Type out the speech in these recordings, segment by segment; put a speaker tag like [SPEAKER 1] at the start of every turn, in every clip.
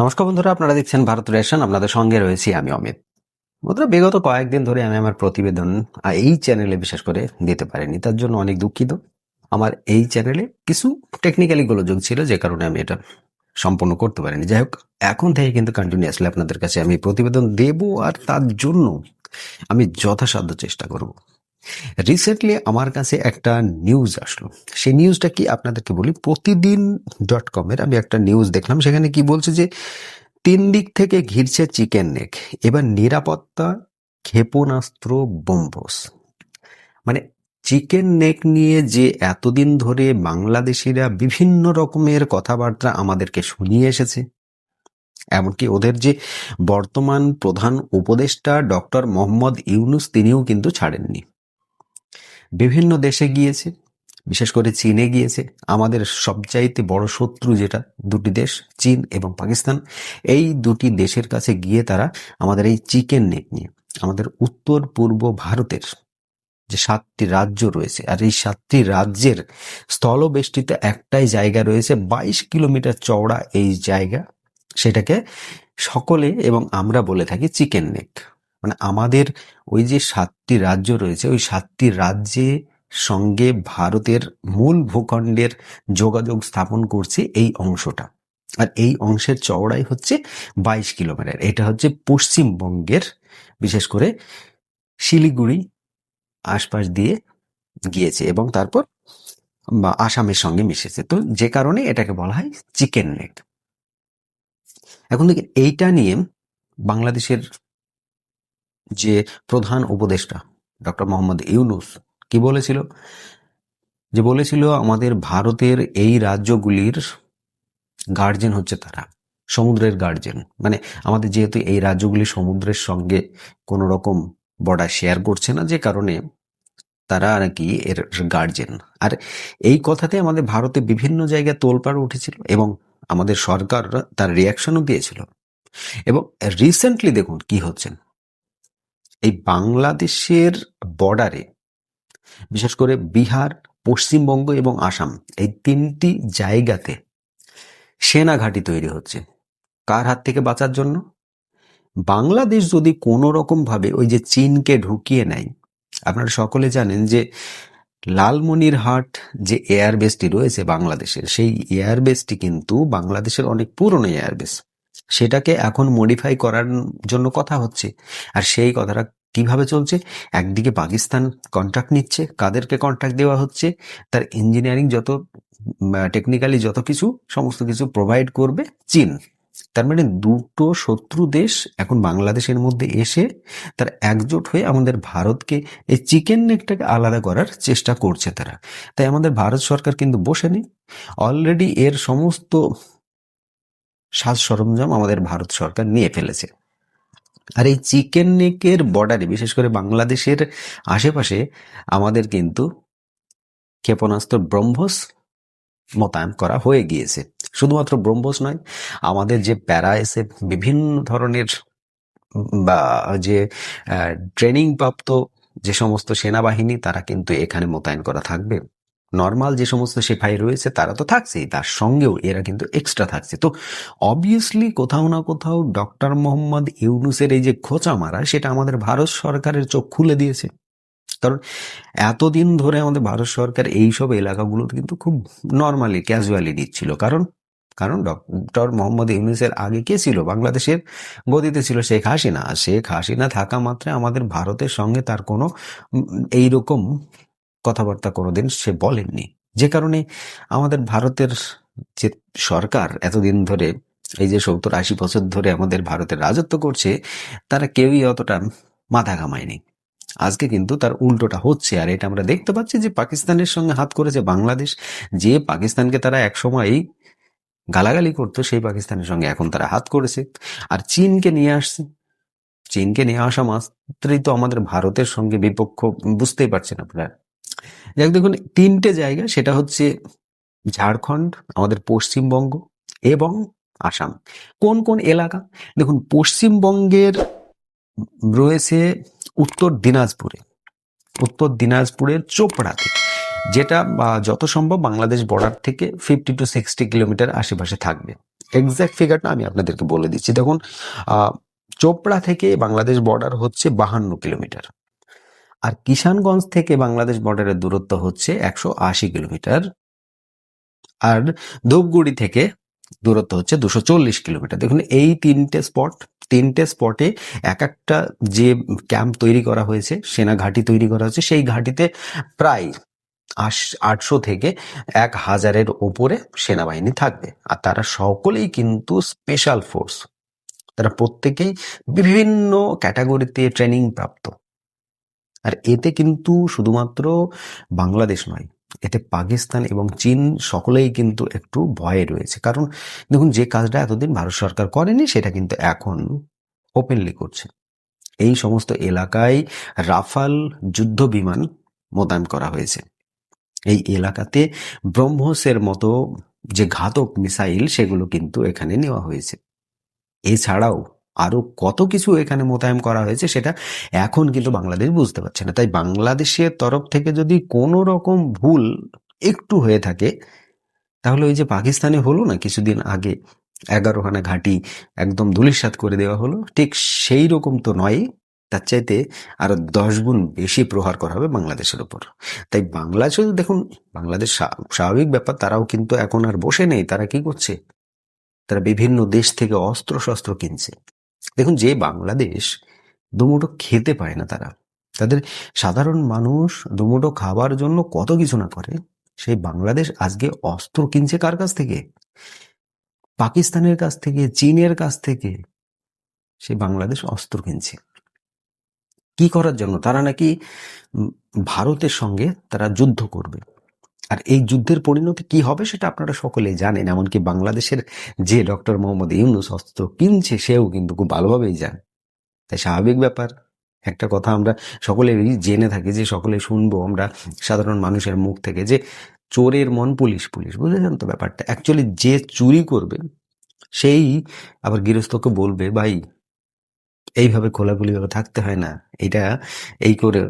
[SPEAKER 1] নমস্কার বন্ধুরা, আপনারা দেখছেন ভারত রেশন, আপনাদের সঙ্গে রয়েছি আমি অমিত। বন্ধুরা, বিগত কয়েকদিন ধরে আমি আমার প্রতিবেদন এই চ্যানেলে বিশেষ করে দিতে পারিনি। তার জন্য অনেক দুঃখিত। আমার এই চ্যানেলে কিছু টেকনিক্যালি গোলযোগ ছিল, যে কারণে আমি এটা সম্পন্ন করতে পারিনি। যাই হোক, এখন থেকে কিন্তু কন্টিনিউয়াসলি আপনাদের কাছে আমি প্রতিবেদন দেব, আর তার জন্য আমি যথাসাধ্য চেষ্টা করব। রিসেন্টলি আমার কাছে একটা নিউজ আসলো। সেই নিউজটা কি আপনাদেরকে বলি? প্রতিদিন ডট কমের আমি একটা নিউজ দেখলাম, সেখানে কি বলছে যে, তিন দিক থেকে ঘিরছে চিকেন নেক এবার নিরাপত্তা ক্ষেপণাস্ত্র বোম্বস মানে চিকেন নেক নিয়ে যে এতদিন ধরে বাংলাদেশিরা বিভিন্ন রকমের কথাবার্তা আমাদেরকে শুনিয়ে এসেছে, এমনকি ওদের যে বর্তমান প্রধান উপদেষ্টা ডক্টর মোহাম্মদ ইউনুস, তিনিও কিন্তু ছাড়েননি। বিভিন্ন দেশে গিয়েছে, বিশেষ করে চীনে গিয়েছে। আমাদের সবচাইতে বড় শত্রু যেটা, দুটি দেশ, চীন এবং পাকিস্তান। এই দুটি দেশের কাছে গিয়ে তারা আমাদের এই চিকেন নেক নিয়ে, আমাদের উত্তর পূর্ব ভারতের যে সাতটি রাজ্য রয়েছে, আর এই সাতটি রাজ্যের স্থলবেষ্টিত একটাই জায়গা রয়েছে, বাইশ কিলোমিটার চওড়া এই জায়গা। সেটাকে সকলে এবং আমরা বলে থাকি চিকেন নেক। মানে আমাদের ওই যে সাতটি রাজ্য রয়েছে, ওই সাতটি রাজ্যে সঙ্গে ভারতের মূল ভূখণ্ডের যোগাযোগ স্থাপন করছে এই অংশটা। আর এই অংশের চওড়াই হচ্ছে বাইশ কিলোমিটার। এটা হচ্ছে পশ্চিমবঙ্গের, বিশেষ করে শিলিগুড়ি আশপাশ দিয়ে গিয়েছে এবং তারপর আসামের সঙ্গে মিশেছে। তো যে কারণে এটাকে বলা হয় চিকেন নেক এখন দেখি এইটা নিয়ে বাংলাদেশের যে প্রধান উপদেষ্টা, ডক্টর মোহাম্মদ ইউনুস, কি বলেছিল? যে বলেছিল, আমাদের ভারতের এই রাজ্যগুলির গার্জেন হচ্ছে তারা, সমুদ্রের গার্জেন মানে আমাদের যেহেতু এই রাজ্যগুলি সমুদ্রের সঙ্গে কোনো রকম বর্ডার শেয়ার করছে না, যে কারণে তারা নাকি এর গার্জেন আর এই কথাতে আমাদের ভারতে বিভিন্ন জায়গায় তোলপাড় উঠেছিল এবং আমাদের সরকার তার রিয়াকশনও দিয়েছিল। এবং রিসেন্টলি দেখুন কি হচ্ছেন এই বাংলাদেশের বর্ডারে বিশেষ করে বিহার, পশ্চিমবঙ্গ এবং আসাম, এই তিনটি জায়গাতে সেনা ঘাঁটি তৈরি হচ্ছে। কার হাত থেকে বাঁচার জন্য? বাংলাদেশ যদি কোনো রকম ভাবে ওই যে চীনকে ঢুকিয়ে নেয়, আপনারা সকলে জানেন যে লালমনিরহাট যে এয়ারবেসটি রয়েছে বাংলাদেশের, সেই এয়ারবেসটি কিন্তু বাংলাদেশের অনেক পুরনো এয়ারবেস সেটাকে এখন মডিফাই করার জন্য কথা হচ্ছে। আর সেই কথাটা কীভাবে চলছে? একদিকে পাকিস্তান কন্ট্রাক্ট নিচ্ছে, কাদেরকে কন্ট্রাক্ট দেওয়া হচ্ছে, তার ইঞ্জিনিয়ারিং যত টেকনিক্যালি যত কিছু, সমস্ত কিছু প্রোভাইড করবে চীন। তার মানে দুটো শত্রু দেশ এখন বাংলাদেশের মধ্যে এসে তার একজোট হয়ে আমাদের ভারতকে এই চিকেন নেকটাকে আলাদা করার চেষ্টা করছে তারা। তাই আমাদের ভারত সরকার কিন্তু বসে নেই অলরেডি এর সমস্ত সাজ সরঞ্জাম আমাদের ভারত সরকার নিয়ে ফেলেছে। আর এই চিকেন নেকের বর্ডারে, বিশেষ করে বাংলাদেশের আশেপাশে, আমাদের কিন্তু ক্ষেপণাস্ত্র ব্রহ্মস মোতায়েন করা হয়ে গিয়েছে। শুধুমাত্র ব্রহ্মস নয়, আমাদের যে প্যারা এসে বিভিন্ন ধরনের বা যে ট্রেনিং প্রাপ্ত যে সমস্ত সেনাবাহিনী, তারা কিন্তু এখানে মোতায়েন করা থাকবে। নর্মাল যে সমস্ত সিপাহী রয়েছে, তারা তো থাকছেই, তার সঙ্গেও এরা কিন্তু এক্সট্রা থাকছে। তো অবভিয়াসলি কোথাও না কোথাও ডক্টর মোহাম্মদ ইউনুসের এই যে খোঁচা মারা, সেটা আমাদের ভারত সরকারের চোখ খুলে দিয়েছে। কারণ এতদিন ধরে আমাদের ভারত সরকার এইসব এলাকাগুলোতে কিন্তু খুব নর্মালি ক্যাজুয়ালি নিচ্ছিল কারণ কারণ ডক্টর মোহাম্মদ ইউনুসের আগে কে ছিল? বাংলাদেশের গদিতে ছিল শেখ হাসিনা। শেখ হাসিনা থাকা মাত্রে আমাদের ভারতের সঙ্গে তার কোনো এইরকম কথাবার্তা কোনোদিন সে বলেননি। যে কারণে আমাদের ভারতের যে সরকার এতদিন ধরে, এই যে সত্তর আশি বছর ধরে আমাদের ভারতের রাজত্ব করছে, তারা কেউই অতটা মাথা ঘামায়নি। আজকে কিন্তু তার উল্টোটা হচ্ছে। আর এটা আমরা দেখতে পাচ্ছি যে পাকিস্তানের সঙ্গে হাত করেছে বাংলাদেশ। যে পাকিস্তানকে তারা একসময় গালাগালি করতো, সেই পাকিস্তানের সঙ্গে এখন তারা হাত করেছে। আর চীনকে নিয়ে আসছে। চীনকে নিয়ে আসা মাত্রই তো আমাদের ভারতের সঙ্গে বিপক্ষ বুঝতেই পারছেন আপনারা। যাক, দেখুন, তিনটে জায়গা, সেটা হচ্ছে ঝাড়খণ্ড, আমাদের পশ্চিমবঙ্গ এবং আসাম। কোন কোন এলাকা? দেখুন, পশ্চিমবঙ্গের রয়েছে উত্তর দিনাজপুরে। উত্তর দিনাজপুরের চোপড়াতে, যেটা যত সম্ভব বাংলাদেশ বর্ডার থেকে ফিফটি টু সিক্সটি কিলোমিটার আশেপাশে থাকবে। এক্স্যাক্ট ফিগারটা আমি আপনাদেরকে বলে দিচ্ছি। দেখুন চোপড়া থেকে বাংলাদেশ বর্ডার হচ্ছে বাহান্ন কিলোমিটার আর কিষানগঞ্জ থেকে বাংলাদেশ বর্ডারের দূরত্ব হচ্ছে একশো আশি কিলোমিটার। আর ধূপগুড়ি থেকে দূরত্ব হচ্ছে দুশো চল্লিশ কিলোমিটার। দেখুন, এই তিনটে স্পট তিনটে স্পটে এক একটা যে ক্যাম্প তৈরি করা হয়েছে, সেনা ঘাঁটি তৈরি করা হয়েছে, সেই ঘাঁটিতে প্রায় আটশো থেকে এক হাজারের ওপরে সেনাবাহিনী থাকবে। আর তারা সকলেই কিন্তু স্পেশাল ফোর্স তারা প্রত্যেকেই বিভিন্ন ক্যাটাগরিতে ট্রেনিং প্রাপ্ত আর এতে কিন্তু শুধুমাত্র বাংলাদেশ নয়, এতে পাকিস্তান এবং চীন সকলেই কিন্তু একটু ভয়ে রয়েছে। কারণ দেখুন, যে কাজটা এতদিন ভারত সরকার করেনি, সেটা কিন্তু এখন ওপেনলি করছে। এই সমস্ত এলাকায় রাফাল যুদ্ধ বিমান মোতায়েন করা হয়েছে। এই এলাকাতে ব্রহ্মসের মতো যে ঘাতক মিসাইল, সেগুলো কিন্তু এখানে নেওয়া হয়েছে। এছাড়াও আরও কত কিছু এখানে মোতায়েন করা হয়েছে সেটা এখন কিন্তু বাংলাদেশ বুঝতে পারছে না। তাই বাংলাদেশের তরফ থেকে যদি কোনো রকম ভুল একটু হয়ে থাকে, তাহলে ওই যে পাকিস্তানে হলো না কিছুদিন আগে এগারোখানা ঘাঁটি একদম ধুলিসাৎ করে দেওয়া হলো, ঠিক সেই রকম তো নয়। তার চাইতে আরও দশ গুণ বেশি প্রহার করা হবে বাংলাদেশের উপর তাই বাংলাদেশে দেখুন, বাংলাদেশ স্বা- স্বাভাবিক ব্যাপার, তারাও কিন্তু এখন আর বসে নেই। তারা কি করছে? তারা বিভিন্ন দেশ থেকে অস্ত্র শস্ত্র কিনছে। দেখুন, যে বাংলাদেশ দুমুঠো খেতে পায় না তারা, তাদের সাধারণ মানুষ দুমুঠো খাবার জন্য কত কিছু না করে, সেই বাংলাদেশ আজকে অস্ত্র কিনছে কার কাছ থেকে? পাকিস্তানের কাছ থেকে, চীনের কাছ থেকে সেই বাংলাদেশ অস্ত্র কিনছে। কি করার জন্য? তারা নাকি ভারতের সঙ্গে তারা যুদ্ধ করবে। আর এই যুদ্ধের পরিণতি কি হবে সেটা আপনারা সকলেই জানেন, এমনকি বাংলাদেশের যে ডক্টর মোহাম্মদ ইউনুস অস্ত্র কিনছে, সেও কিন্তু খুব ভালোভাবেই জানে। তাই স্বাভাবিক ব্যাপার। একটা কথা আমরা সকলেরই জেনে থাকি যে, সকলে শুনব আমরা সাধারণ মানুষের মুখ থেকে যে, চোরের মন পুলিশ পুলিশ। বুঝেছেন তো ব্যাপারটা? অ্যাকচুয়ালি যে চুরি করবে, সেই আবার গৃহস্থকে বলবে, ভাই, এইভাবে খোলাখুলিভাবে থাকতে হয় না। এটা এই করে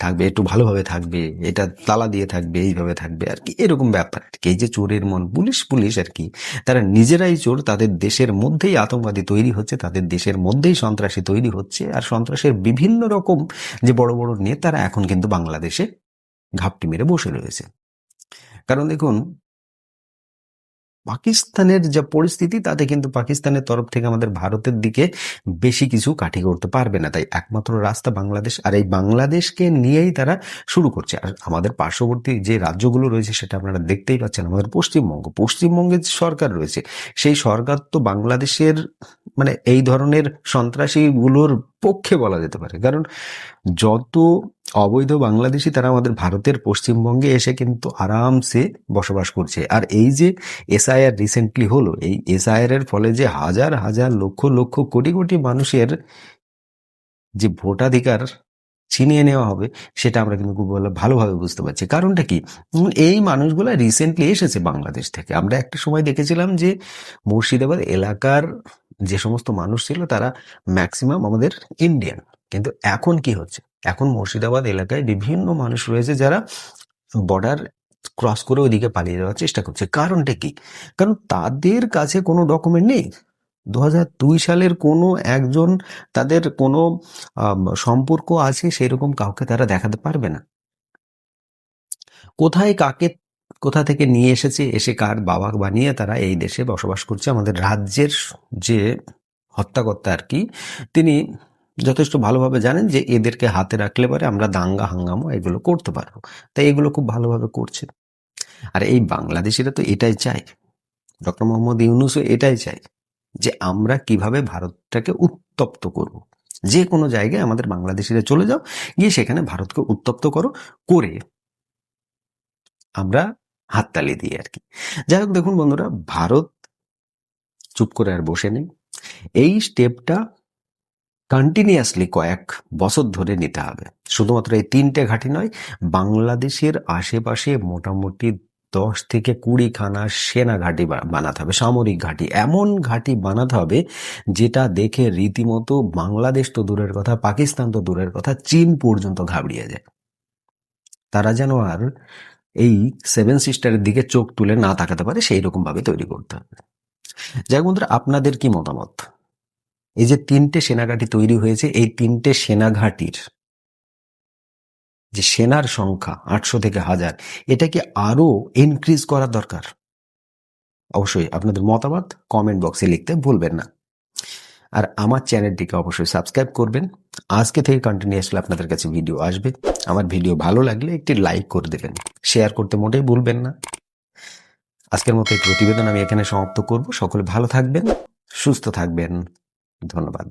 [SPEAKER 1] থাকবে, একটু ভালোভাবে থাকবে, এটা তালা দিয়ে থাকবে, এইভাবে থাকবে, আর কি, এরকম ব্যাপার আর কি। এই যে চোরের মন, পুলিশ পুলিশ, আর কি, তারা নিজেরাই চোর, তাদের দেশের মধ্যেই আতঙ্কবাদী তৈরি হচ্ছে, তাদের দেশের মধ্যেই সন্ত্রাসী তৈরি হচ্ছে, আর সন্ত্রাসের বিভিন্ন রকম যে বড় বড় নেতারা এখন কিন্তু বাংলাদেশে ঘাপটি মেরে বসে রয়েছে কারণ দেখুন পাকিস্তানের যা পরিস্থিতি, তাতে কিন্তু পাকিস্তানের তরফ থেকে আমাদের ভারতের দিকে বেশি কিছু কাঠি করতে পারবে না। তাই একমাত্র রাস্তা বাংলাদেশ, আর এই বাংলাদেশকে নিয়েই তারা শুরু করছে। আর আমাদের পার্শ্ববর্তী যে রাজ্যগুলো রয়েছে, সেটা আপনারা দেখতেই পাচ্ছেন। আমাদের পশ্চিমবঙ্গ পশ্চিমবঙ্গের যে সরকার রয়েছে, সেই সরকার তো বাংলাদেশের মানে এই ধরনের সন্ত্রাসীগুলোর পক্ষে বলা যেতে পারে। কারণ যত অবৈধ বাংলাদেশি তারা আমাদের ভারতের পশ্চিমবঙ্গে এসে কিন্তু আরামসে বসবাস করছে। আর এই যে এসআইআর রিসেন্টলি হলো, এই এসআইআর এর ফলে যে হাজার হাজার, লক্ষ লক্ষ, কোটি কোটি মানুষের যে ভোটাধিকার ছিনিয়ে নেওয়া হবে, সেটা আমরা কিন্তু খুব ভালোভাবে বুঝতে পারছি। কারণটা কি? এই মানুষগুলো রিসেন্টলি এসেছে বাংলাদেশ থেকে। আমরা একটা সময় দেখেছিলাম যে মুর্শিদাবাদ এলাকার যে সমস্ত মানুষ ছিল তারা ম্যাক্সিমাম আমাদের ইন্ডিয়ান কিন্তু এখন কি হচ্ছে? এখন মুর্শিদাবাদ এলাকায় বিভিন্ন মানুষ রয়েছে যারা বর্ডার ক্রস করে ওইদিকে পালিয়ে যাওয়ার চেষ্টা করছে। কারণটা কি? কারণ তাদের কাছে কোনো ডকুমেন্ট নেই। দু হাজার দুই সালের কোনো একজন তাদের কোনো সম্পর্ক আছে সেরকম কাউকে তারা দেখাতে পারবে না। কোথায় কাকে কোথা থেকে নিয়ে এসেছে, এসে কার বাবা বানিয়ে তারা এই দেশে বসবাস করছে। আমাদের রাজ্যের যে হত্যাকর্তা আর কি, তিনি যথেষ্ট ভালোভাবে জানেন যে এদেরকে হাতে রাখলে পরে আমরা দাঙ্গা, হাঙ্গামো এগুলো করতে পারব। তাই এগুলো খুব ভালোভাবে করছে। আর এই বাংলাদেশিরা তো এটাই চায়, ডক্টর মোহাম্মদ ইউনুসও এটাই চায় যে আমরা কীভাবে ভারতটাকে উত্তপ্ত করব। যে কোনো জায়গায় আমাদের বাংলাদেশিরা চলে যাও, গিয়ে সেখানে ভারতকে উত্তপ্ত করো, করে আমরা হাততালি দিয়ে আর কি। যাই হোক, দেখুন বন্ধুরা, ভারত চুপ করে আর বসে নেই। এই স্টেপটা কন্টিনিউয়াসলি কয়েক বছর ধরে নিতে হবে। শুধুমাত্র এই তিনটে ঘাঁটি নয়, বাংলাদেশের আশেপাশে মোটামুটি দশ থেকে কুড়িখানা সেনা ঘাঁটি বানাতে হবে, সামরিক ঘাঁটি। এমন ঘাঁটি বানাতে হবে যেটা দেখে রীতিমতো বাংলাদেশ তো দূরের কথা, পাকিস্তান তো দূরের কথা, চীন পর্যন্ত ঘাবড়িয়ে যায়। তারা যেন আর এই সেভেন সিস্টারের দিকে চোখ তুলে না তাকাতে পারে সেই রকম ভাবে তৈরি করতে হবে। যাই বন্ধুরা, আপনাদের কি মতামত? এই যে তিনটে সেনাঘাঁটি তৈরি হয়েছে, এই তিনটে সেনাঘাঁটির যে সেনার সংখ্যা আটশো থেকে হাজার, এটা কি আরও ইনক্রিজ করা দরকার? অবশ্যই আপনাদের মতামত কমেন্ট বক্সে লিখতে ভুলবেন না। আর আমার চ্যানেলটিকে অবশ্যই সাবস্ক্রাইব করবেন। আজকে থেকে কন্টিনিউয়াসলি আপনাদের কাছে ভিডিও আসবে। আমার ভিডিও ভালো লাগলে একটি লাইক করে দেবেন। শেয়ার করতে মোটেই ভুলবেন না। আজকের মতো এই প্রতিবেদন আমি এখানে সমাপ্ত করব। সকলে ভালো থাকবেন, সুস্থ থাকবেন। ধন্যবাদ।